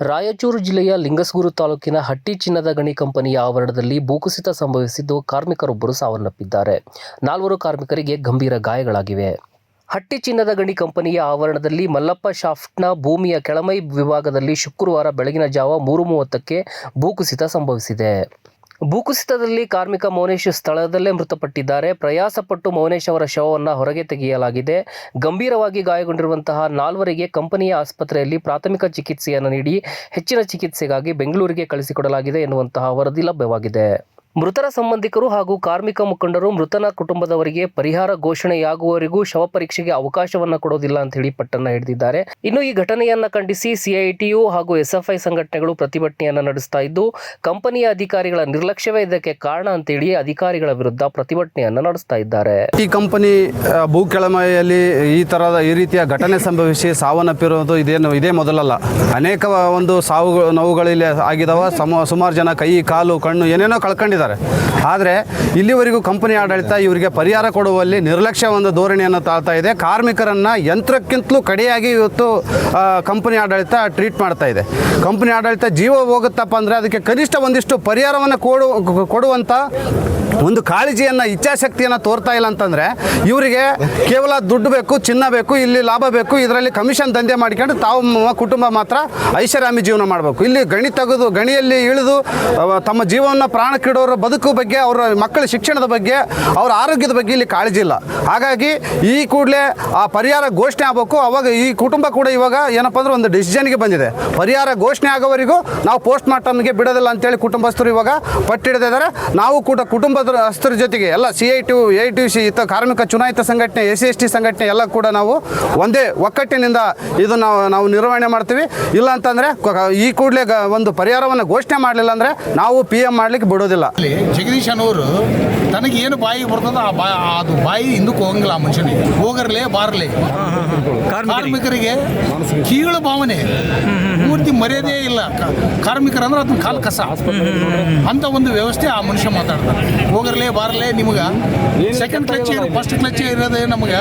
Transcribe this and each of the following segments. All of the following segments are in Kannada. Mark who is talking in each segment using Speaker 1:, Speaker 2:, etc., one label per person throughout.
Speaker 1: ರಾಯಚೂರು ಜಿಲ್ಲೆಯ ಲಿಂಗಸಗೂರು ತಾಲೂಕಿನ ಹಟ್ಟಿ ಚಿನ್ನದ ಗಣಿ ಕಂಪನಿಯ ಆವರಣದಲ್ಲಿ ಭೂಕುಸಿತ ಸಂಭವಿಸಿದ್ದು ಕಾರ್ಮಿಕರೊಬ್ಬರು ಸಾವನ್ನಪ್ಪಿದ್ದಾರೆ. ನಾಲ್ವರು ಕಾರ್ಮಿಕರಿಗೆ ಗಂಭೀರ ಗಾಯಗಳಾಗಿವೆ. ಹಟ್ಟಿ ಚಿನ್ನದ ಗಣಿ ಕಂಪನಿಯ ಆವರಣದಲ್ಲಿ ಮಲ್ಲಪ್ಪ ಶಾಫ್ಟ್ನ ಭೂಮಿಯ ಕೆಳಮೈ ವಿಭಾಗದಲ್ಲಿ ಶುಕ್ರವಾರ ಬೆಳಗಿನ ಜಾವ ಮೂರು ಮೂವತ್ತಕ್ಕೆ ಭೂಕುಸಿತ ಸಂಭವಿಸಿದೆ. ಭೂಕುಸಿತದಲ್ಲಿ ಕಾರ್ಮಿಕ ಮೌನೇಶ್ ಸ್ಥಳದಲ್ಲೇ ಮೃತಪಟ್ಟಿದ್ದಾರೆ. ಪ್ರಯಾಸಪಟ್ಟು ಮೌನೇಶ್ ಅವರ ಶವವನ್ನು ಹೊರಗೆ ತೆಗೆಯಲಾಗಿದೆ. ಗಂಭೀರವಾಗಿ ಗಾಯಗೊಂಡಿರುವಂತಹ ನಾಲ್ವರಿಗೆ ಕಂಪನಿಯ ಆಸ್ಪತ್ರೆಯಲ್ಲಿ ಪ್ರಾಥಮಿಕ ಚಿಕಿತ್ಸೆಯನ್ನು ನೀಡಿ ಹೆಚ್ಚಿನ ಚಿಕಿತ್ಸೆಗಾಗಿ ಬೆಂಗಳೂರಿಗೆ ಕಳಿಸಿಕೊಡಲಾಗಿದೆ ಎನ್ನುವಂತಹ ವರದಿ ಲಭ್ಯವಾಗಿದೆ. ಮೃತರ ಸಂಬಂಧಿಕರು ಹಾಗೂ ಕಾರ್ಮಿಕ ಮುಖಂಡರು ಮೃತನ ಕುಟುಂಬದವರಿಗೆ ಪರಿಹಾರ ಘೋಷಣೆಯಾಗುವವರೆಗೂ ಶವ ಪರೀಕ್ಷೆಗೆ ಅವಕಾಶವನ್ನ ಕೊಡೋದಿಲ್ಲ ಅಂತ ಹೇಳಿ ಪಟ್ಟನ್ನ ಹಿಡಿದಿದ್ದಾರೆ. ಇನ್ನು ಈ ಘಟನೆಯನ್ನ ಖಂಡಿಸಿ ಸಿಐಟಿಯು ಹಾಗೂ ಎಸ್ಎಫ್ಐ ಸಂಘಟನೆಗಳು ಪ್ರತಿಭಟನೆಯನ್ನ ನಡೆಸ್ತಾ ಇದ್ದು, ಕಂಪನಿಯ ಅಧಿಕಾರಿಗಳ ನಿರ್ಲಕ್ಷ್ಯವೇ ಇದಕ್ಕೆ ಕಾರಣ ಅಂತ ಹೇಳಿ ಅಧಿಕಾರಿಗಳ ವಿರುದ್ಧ ಪ್ರತಿಭಟನೆಯನ್ನ ನಡೆಸ್ತಾ ಇದ್ದಾರೆ.
Speaker 2: ಈ ಕಂಪನಿ ಭೂ ಕೆಳಮಯಲ್ಲಿ ಈ ತರಹದ ಈ ರೀತಿಯ ಘಟನೆ ಸಂಭವಿಸಿ ಸಾವನ್ನಪ್ಪಿರೋದು ಇದೇನು, ಇದೇ ಮೊದಲಲ್ಲ. ಅನೇಕ ಒಂದು ಸಾವು ನೋವುಗಳಲ್ಲಿ ಆಗಿದಾವ, ಸಮ, ಸುಮಾರು ಜನ ಕೈ, ಕಾಲು, ಕಣ್ಣು ಏನೇನೋ ಕಳ್ಕೊಂಡಿದ್ದಾರೆ. ಆದರೆ ಇಲ್ಲಿವರೆಗೂ ಕಂಪನಿ ಆಡಳಿತ ಇವರಿಗೆ ಪರಿಹಾರ ಕೊಡುವಲ್ಲಿ ನಿರ್ಲಕ್ಷ್ಯ ಒಂದು ಧೋರಣೆಯನ್ನು ತಾಳ್ತಾ ಇದೆ. ಕಾರ್ಮಿಕರನ್ನು ಯಂತ್ರಕ್ಕಿಂತಲೂ ಕಡೆಯಾಗಿ ಇವತ್ತು ಕಂಪನಿ ಆಡಳಿತ ಟ್ರೀಟ್ ಮಾಡ್ತಾ ಇದೆ. ಕಂಪನಿ ಆಡಳಿತ ಜೀವ ಹೋಗುತ್ತಪ್ಪ ಅಂದರೆ ಅದಕ್ಕೆ ಕನಿಷ್ಠ ಒಂದಿಷ್ಟು ಪರಿಹಾರವನ್ನು ಕೊಡು ಕೊಡುವಂಥ ಒಂದು ಕಾಳಜಿಯನ್ನು, ಇಚ್ಛಾಶಕ್ತಿಯನ್ನು ತೋರ್ತಾ ಇಲ್ಲ ಅಂತಂದರೆ ಇವರಿಗೆ ಕೇವಲ ದುಡ್ಡು ಬೇಕು, ಚಿನ್ನ ಬೇಕು, ಇಲ್ಲಿ ಲಾಭ ಬೇಕು, ಇದರಲ್ಲಿ ಕಮಿಷನ್ ದಂಧೆ ಮಾಡ್ಕೊಂಡು ತಾವು ಕುಟುಂಬ ಮಾತ್ರ ಐಷಾರಾಮಿ ಜೀವನ ಮಾಡಬೇಕು. ಇಲ್ಲಿ ಗಣಿ ತೆಗೆದು, ಗಣಿಯಲ್ಲಿ ಇಳಿದು ತಮ್ಮ ಜೀವನ ಪ್ರಾಣಕ್ಕಿಡೋರ ಬದುಕು ಬಗ್ಗೆ, ಅವರ ಮಕ್ಕಳ ಶಿಕ್ಷಣದ ಬಗ್ಗೆ, ಅವರ ಆರೋಗ್ಯದ ಬಗ್ಗೆ ಇಲ್ಲಿ ಕಾಳಜಿ ಇಲ್ಲ. ಹಾಗಾಗಿ ಈ ಕೂಡಲೇ ಆ ಪರಿಹಾರ ಘೋಷಣೆ ಆಗಬೇಕು. ಅವಾಗ ಈ ಕುಟುಂಬ ಕೂಡ ಇವಾಗ ಏನಪ್ಪ ಅಂದ್ರೆ ಒಂದು ಡಿಸಿಷನ್ಗೆ ಬಂದಿದೆ. ಪರಿಹಾರ ಘೋಷಣೆ ಆಗೋವರೆಗೂ ನಾವು ಪೋಸ್ಟ್ ಮಾರ್ಟಮ್ಗೆ ಬಿಡೋದಿಲ್ಲ ಅಂತೇಳಿ ಕುಟುಂಬಸ್ಥರು ಇವಾಗ ಪಟ್ಟಿಡಿದಿದ್ದಾರೆ ನಾವು ಕೂಡ ಕುಟುಂಬಸ್ಥರ ಜೊತೆಗೆ ಎಲ್ಲ C I T A T C ಇತ ಕಾರ್ಮಿಕ ಚುನಾಯಿತ ಸಂಘಟನೆ ಎಸ್ ಸಿ ಎಸ್ ಟಿ ಸಂಘಟನೆ ಎಲ್ಲ ಕೂಡ ನಾವು ಒಂದೇ ಒಕ್ಕಟ್ಟಿನಿಂದ ಇದು ನಾವು ನಾವು ನಿರ್ವಹಣೆ ಮಾಡ್ತೀವಿ. ಇಲ್ಲ ಅಂತಂದರೆ ಈ ಕೂಡಲೇ ಒಂದು ಪರಿಹಾರವನ್ನು ಘೋಷಣೆ ಮಾಡಲಿಲ್ಲ ಅಂದರೆ ನಾವು ಪಿ ಎಂ ಮಾಡಲಿಕ್ಕೆ ಬಿಡೋದಿಲ್ಲ.
Speaker 3: ಜಗದೀಶ್ ಅನ್ನೋರು ತನಗೆ ಏನು ಬಾಯಿ ಬರ್ತದೋ ಆ ಬಾ ಅದು ಬಾಯಿ ಹಿಂದಕ್ಕೆ ಹೋಗಂಗಿಲ್ಲ ಆ ಮನುಷ್ಯನಿಗೆ. ಹೋಗರ್ಲೆ ಬಾರಲಿ. ಕಾರ್ಮಿಕರಿಗೆ ಕೀಳು ಭಾವನೆ. ಪೂರ್ತಿ ಮರ್ಯಾದೆ ಇಲ್ಲ. ಕ- ಕಾರ್ಮಿಕರಂದ್ರೆ ಅದನ್ನ ಕಾಲು ಕಸ. ಅಂತ ಒಂದು ವ್ಯವಸ್ಥೆ ಆ ಮನುಷ್ಯ ಮಾತಾಡ್ತಾನೆ. ಹೋಗರ್ಲೆ ಬಾರ್ಲೆ ನಿಮ್ಗೆ. ಸೆಕೆಂಡ್ ಕ್ಲಚ್ ಫಸ್ಟ್ ಕ್ಲಚ್ ಇರೋದೇ ನಮ್ಗೆ?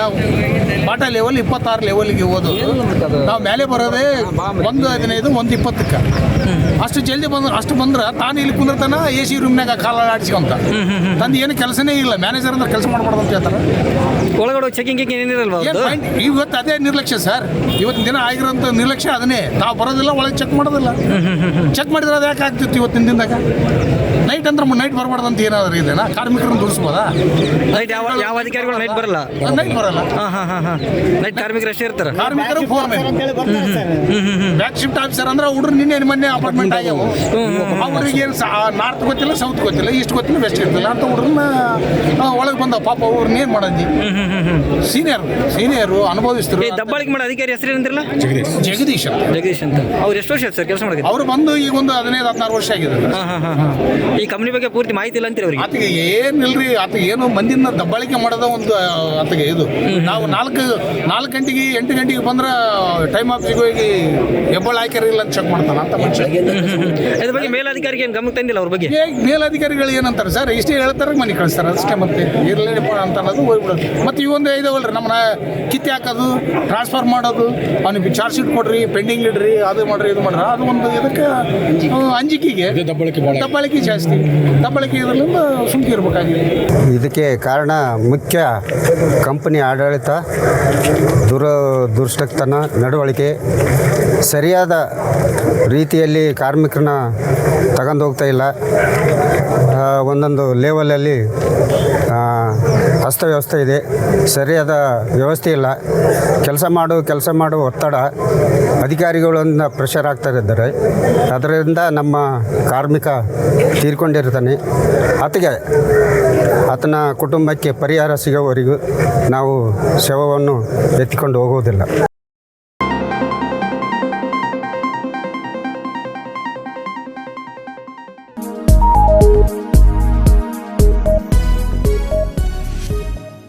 Speaker 3: ಬಾಟ ಲೆವೆಲ್ ಇಪ್ಪತ್ತಾರು ಲೆವೆಲ್ಗೆ ಓದೋದು ನಾವು ಮೇಲೆ ಬರೋದೇ ಒಂದು ಹದಿನೈದು ಒಂದು ಇಪ್ಪತ್ತಕ್ಕೆ. ಅಷ್ಟು ಜಲ್ದಿ ಬಂದ್ರೆ ಅಷ್ಟು ಬಂದ್ರೆ ತಾನು ಇಲ್ಲಿ ಕುಂದಿರ್ತಾನ ಎ ಸಿ ರೂಮ್ನಾಗ ಕಾಲ ಆಡಿಸ್ಕೊಂತ. ತಂದು ಏನು ಕೆಲಸನೇ ಇಲ್ಲ ಮ್ಯಾನೇಜರ್ ಅಂದ್ರೆ ಕೆಲಸ ಮಾಡ್ಬಾರ್ದು ಅಂತ ಹೇಳ್ತಾರೆ.
Speaker 4: ಒಳಗಡೆ ಚೆಕಿಂಗ್?
Speaker 3: ಇವತ್ತು ಅದೇ ನಿರ್ಲಕ್ಷ್ಯ ಸರ್ ಇವತ್ತಿನ ದಿನ ಆಗಿರೋಂಥ ನಿರ್ಲಕ್ಷ್ಯ ಅದನ್ನೇ. ತಾವು ಬರೋದಿಲ್ಲ ಒಳಗೆ ಚೆಕ್ ಮಾಡೋದಿಲ್ಲ. ಚೆಕ್ ಮಾಡಿದ್ರೆ ಅದು ಯಾಕೆ ಆಗ್ತಿತ್ತು ಇವತ್ತಿನ ದಿನದಾಗ? ನೈಟ್ ಅಂದ್ರೆ ನೈಟ್ ಬರಬಾರ್ದು ಅಂತ ಏನಾದ್ರು ಇದೆನಾ? ಕಾರ್ಮಿಕರನ್ನು ದುಡಿಸ್ಬೋದಾ
Speaker 4: ನೈಟ್ ಯಾವ ಯಾವ ಅಧಿಕಾರಿಗಳು ನೈಟ್ ಬರಲ್ಲ?
Speaker 3: ನೈಟ್ ಬರಲ್ಲ.
Speaker 4: ಹಾಂ ಹಾಂ ಹಾಂ ಹಾಂ. ನೈಟ್ ಕಾರ್ಮಿಕರು ಅಷ್ಟೇ ಇರ್ತಾರೆ.
Speaker 3: ಕಾರ್ಮಿಕರು ಫೋರ್ ಬ್ಯಾಕ್ ಶಿಫ್ಟ್ ಆಫೀಸರ್ ಅಂದ್ರೆ ಹುಡುಗರು ನಿನ್ನೆ ಮೊನ್ನೆ ಅಪಾರ್ಟ್ಮೆಂಟ್ ಆಗ್ಯಾವ. ಅವ್ರಿಗೆ ಏನು ನಾರ್ತ್ ಗೊತ್ತಿಲ್ಲ ಸೌತ್ ಗೊತ್ತಿಲ್ಲ ಈಸ್ಟ್ ಗೊತ್ತಿಲ್ಲ ವೆಸ್ಟ್ ಇರ್ತಿಲ್ಲ ಅಂತ ಹುಡುಗರನ್ನ ಒಳಗೆ ಬಂದ ಪಾಪ ಅವ್ರನ್ನ ಏನು ಮಾಡೋದಿ? ಸೀನಿಯರ್ ಸೀನಿಯರು ಅನುಭವಿಸ್ತಾರೆ
Speaker 4: ದಬ್ಬಾಳಿಗೆ ದಬ್ಬಾಳಿಕೆ ಮಾಡೋ ಅಧಿಕಾರಿ ಹೆಸರು ಏನಂದಿರಲ್ಲ
Speaker 3: ಜಗದೀಶ್.
Speaker 4: ಜಗದೀಶ್ ಅಂತ. ಅವ್ರು ಎಷ್ಟು ವರ್ಷ ಸರ್ ಕೆಲಸ ಮಾಡಿದ್ರು
Speaker 3: ಅವರು ಬಂದು ಈಗ ಒಂದು ಹದಿನೈದು ಹದಿನಾರು ವರ್ಷ ಆಗಿದೆ.
Speaker 4: ಹಾಂ ಹಾಂ ಹಾಂ ಹಾಂ. ಈ ಕಂಪ್ನಿ ಬಗ್ಗೆ ಪೂರ್ತಿ ಮಾಹಿತಿ ಇಲ್ಲ ಅಂತೀರಿ ಅವ್ರಿಗೆ?
Speaker 3: ಏನಿಲ್ರಿ ಆತ ಏನು ಮಂದಿನ ದಬ್ಬಾಳಿಕೆ ಮಾಡೋದ ಒಂದು ಆತಗೆ ಇದು. ನಾವು ನಾಲ್ಕು ನಾಲ್ಕು ಗಂಟೆಗೆ ಎಂಟು ಗಂಟೆಗೆ ಬಂದ್ರೆ ಟೈಮ್ ಆಫ್ ಸಿಗೋಗಿ ಎಬ್ಬಳ ಹೆಬ್ಬಾಳ ಹಾಕ್ಯಾರಿಲ್ಲ ಅಂತ ಚೆಕ್ ಮಾಡ್ತಾನೆ ಅಂತ ಮನುಷ್ಯ.
Speaker 4: ಬಗ್ಗೆ ಮೇಲಧಿಕಾರಿಗೆ ಏನು ಗಮನಕ್ಕೆ ತಂದಿಲ್ಲ ಅವ್ರ ಬಗ್ಗೆ?
Speaker 3: ಮೇಲಧಿಕಾರಿಗಳು ಏನಂತಾರೆ ಸರ್ ಇಷ್ಟೇ ಹೇಳ್ತಾರೆ ಮನೆ ಕಳಿಸ್ತಾರೆ ಅಷ್ಟೇ ಮತ್ತೆ. ಇರಲಿಲ್ಲಪ್ಪ ಅಂತ ಅನ್ನೋದು ಹೋಗ್ಬಿಡೋದು. ಮತ್ತೆ ಇವೊಂದು ಇದಾವಲ್ರಿ ನಮ್ಮನ್ನ ಕಿತ್ತಿ ಹಾಕೋದು ಟ್ರಾನ್ಸ್ಫರ್ ಮಾಡೋದು ಅವ್ನಿಗೆ ಚಾರ್ಜ್ ಶೀಟ್ ಕೊಡ್ರಿ ಪೆಂಡಿಂಗ್ ಇಡ್ರಿ ಅದು ಮಾಡ್ರಿ ಇದು ಮಾಡ್ರಿ. ಅದು ಒಂದು ಇದಕ್ಕೆ ಅಂಜಿಕೆಗೆ. ಅಂಜಿಕೆಗೆ ದಬ್ಬಾಳಿಕೆ ಜಾಸ್ತಿ. ದಬ್ಬಾಳಿಕೆ ಇದರಿಂದ ಸುಮ್ಕೆ ಇರಬೇಕಾಗಿದೆ
Speaker 5: ಇದಕ್ಕೆ ಕಾರಣ ಮುಖ್ಯ ಕಂಪನಿ ಆಡಳಿತ, ದುರ ದುರ್ಷ್ಟತನ ನಡವಳಿಕೆ, ಸರಿಯಾದ ರೀತಿಯಲ್ಲಿ ಕಾರ್ಮಿಕರನ್ನ ತಗೊಂಡು ಹೋಗ್ತಾ ಇಲ್ಲ. ಒಂದೊಂದು ಲೆವೆಲಲ್ಲಿ ಅಸ್ತವ್ಯವಸ್ಥೆ ಇದೆ. ಸರಿಯಾದ ವ್ಯವಸ್ಥೆ ಇಲ್ಲ. ಕೆಲಸ ಮಾಡು ಕೆಲಸ ಮಾಡು ಒತ್ತಡ. ಅಧಿಕಾರಿಗಳಿಂದ ಪ್ರೆಷರ್ ಆಗ್ತಾ ಇದ್ದಾರೆ. ಅದರಿಂದ ನಮ್ಮ ಕಾರ್ಮಿಕ ತೀರ್ಕೊಂಡಿರ್ತಾನೆ. ಆತಗೆ, ಆತನ ಕುಟುಂಬಕ್ಕೆ ಪರಿಹಾರ ಸಿಗೋವರೆಗೂ ನಾವು ಶವವನ್ನು ಎತ್ತಿಕೊಂಡು ಹೋಗುವುದಿಲ್ಲ